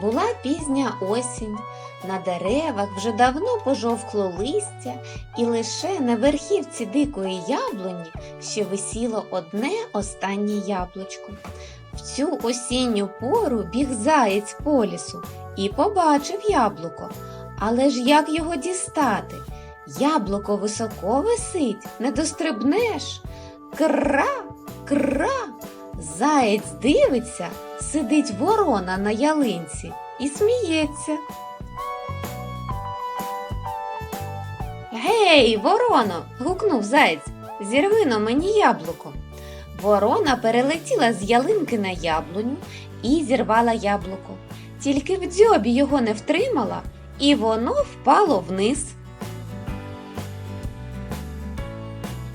Була пізня осінь, на деревах вже давно пожовкло листя, і лише на верхівці дикої яблуні ще висіло одне останнє яблучко. В цю осінню пору біг заєць по лісу і побачив яблуко. Але ж як його дістати? Яблуко високо висить, не дострибнеш. Кра, кра. Заєць дивиться, сидить ворона на ялинці і сміється. Гей, вороно. гукнув заєць. Зірви на мені яблуко. Ворона перелетіла з ялинки на яблуню і зірвала яблуко. Тільки в дзьобі його не втримала, і воно впало вниз.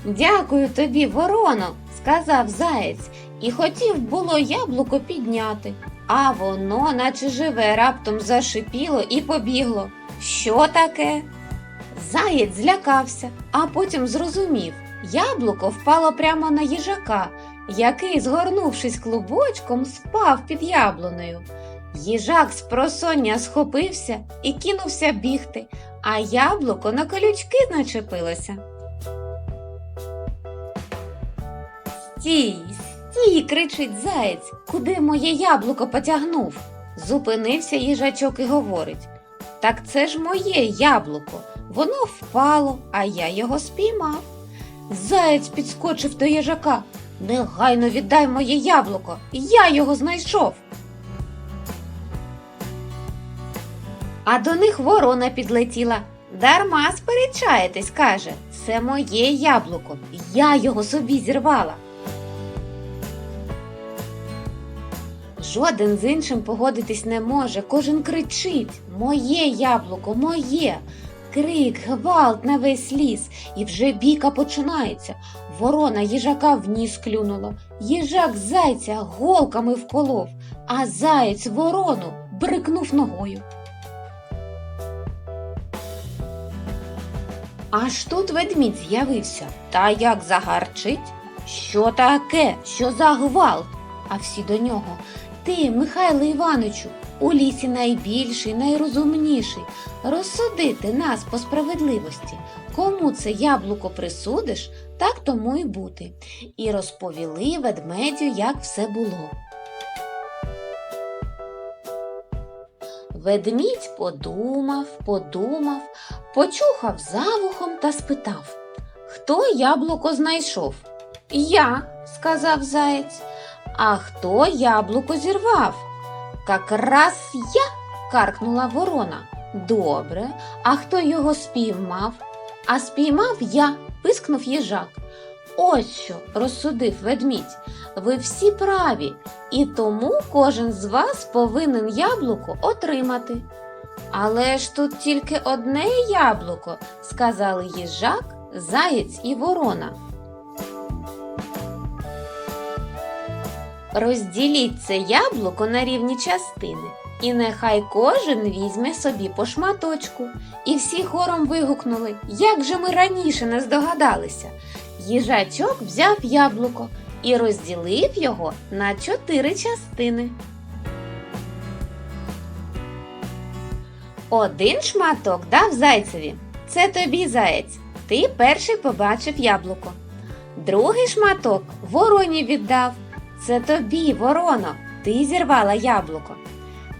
Дякую тобі, вороно, сказав заєць, і хотів було яблуко підняти. А воно, наче живе, раптом зашипіло і побігло. Що таке? Заєць злякався, а потім зрозумів. Яблуко впало прямо на їжака, який, згорнувшись клубочком, спав під яблуною. Їжак з просоння схопився і кинувся бігти, а яблуко на колючки начепилося. Стій, стій, кричить заєць, куди моє яблуко потягнув. Зупинився їжачок і говорить. Так це ж моє яблуко. Воно впало, а я його спіймав. Заєць підскочив до їжака. Негайно віддай моє яблуко, я його знайшов. А до них ворона підлетіла. Дарма сперечаєтесь, каже, це моє яблуко, я його собі зірвала. Жоден з іншим погодитись не може, кожен кричить Моє яблуко, моє. Крик, гвалт на весь ліс, і вже бійка починається. Ворона їжака в ніс клюнула, їжак зайця голками вколов, а заєць ворону брикнув ногою. Аж тут ведмідь з'явився, та як загарчить. Що таке? Що за гвалт? А всі до нього. Ти, Михайло Івановичу, у лісі найбільший, найрозумніший. Розсудити нас по справедливості. Кому це яблуко присудиш, так тому й бути. І розповіли ведмедю, як все було. Ведмідь подумав, подумав, почухав за вухом та спитав Хто яблуко знайшов? Я, сказав заєць. А хто яблуко зірвав? Как раз я, каркнула ворона. Добре, а хто його спіймав? А спіймав я, пискнув їжак. Ось що, розсудив ведмідь. Ви всі праві, і тому кожен з вас повинен яблуко отримати. Але ж тут тільки одне яблуко, сказали їжак, заєць і ворона. Розділіть це яблуко на рівні частини, і нехай кожен візьме собі по шматочку. І всі хором вигукнули, як же ми раніше не здогадалися. Їжачок взяв яблуко і розділив його на чотири частини. Один шматок дав зайцеві. Це тобі заєць. Ти перший побачив яблуко. Другий шматок вороні віддав. Це тобі, вороно, ти зірвала яблуко.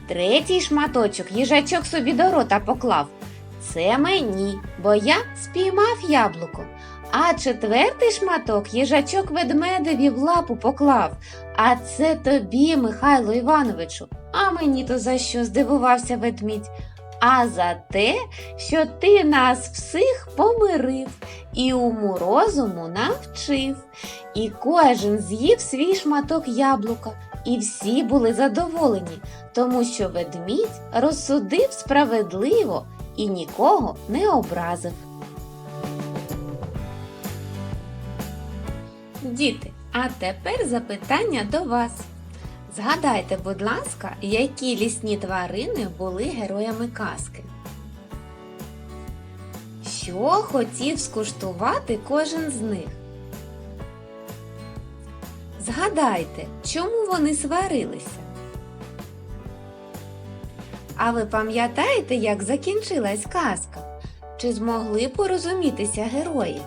Третій шматочок їжачок собі до рота поклав. Це мені, бо я спіймав яблуко. А четвертий шматок їжачок ведмедеві в лапу поклав. А це тобі, Михайло Івановичу. А мені то за що здивувався ведмідь? А за те, що ти нас всіх помирив і уму розуму навчив. І кожен з'їв свій шматок яблука, і всі були задоволені, тому що ведмідь розсудив справедливо і нікого не образив. Діти, а тепер запитання до вас. Згадайте, будь ласка, які лісні тварини були героями казки. Що хотів скуштувати кожен з них? Згадайте, чому вони сварилися? А ви пам'ятаєте, як закінчилась казка? Чи змогли порозумітися герої?